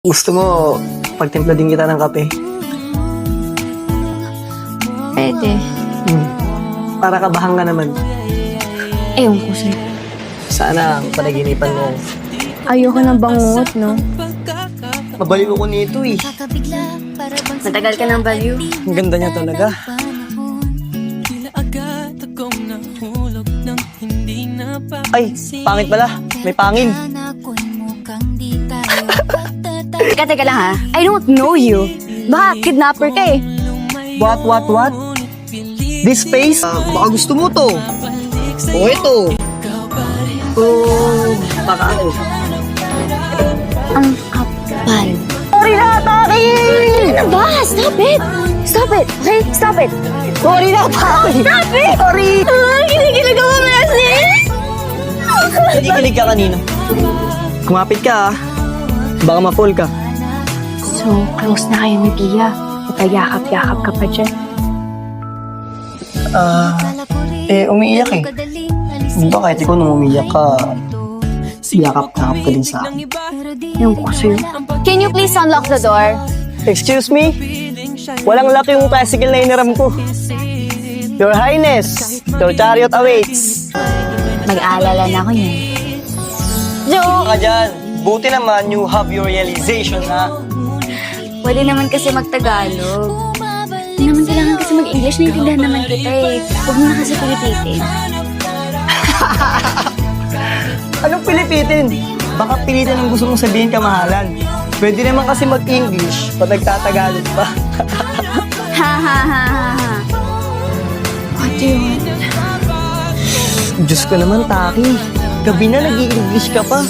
Gusto mo, pagtimpla din kita ng kape? Pwede. Hmm. Para kabahan ka naman. Ewan ko sa'yo. Sana ang panaginipan mo. Ayoko ng bangungot, no? Mabaliw ko nito eh. Matagal ka ng baliw. Ang ganda niya talaga. Ay, pangit pala. May pangin. Teka, teka lang ha. I don't know you. Baka kidnapper ka eh. What, what, what? This face? Ah, baka gusto mo to. O ito. O, baka ano. Ang kapal. Sorry na, Taki! Ano ba? Stop it! Stop it! Okay? Stop it! Sorry na, Taki! Stop it! Sorry! Ah, kinikilig ako, Messi! Hindi kilig ka kanina. Kumapit ka ah. Baka ma-fall ka. So, close na kayo ni Pia. Napayakap-yakap ka pa dyan. Ah, eh, umiiyak eh. Di ba kahit ikaw nung umiiyak ka, yakap-yakap ka din sa akin. Yung ko sa'yo. Can you please unlock the door? Excuse me? Walang lock yung tricycle na iniram ko. Your Highness, your chariot awaits. Mag-aalala na ako niyan. Joke! Ka dyan. Buti naman you have your realization na Pwede naman kasi mag-Tagalog. Hindi naman kailangan kasi mag-English. Naiintindihan naman kita eh. Huwag mo na kasi pilipitin. anong pilipitin? Baka pilitin ang gusto mong sabihin kamahalan. Pwede naman kasi mag-English pag nagtatagalog pa. Ha ha ha ha ha. What do you want? Diyos ko naman, Taki. Gabi na nag english ka pa.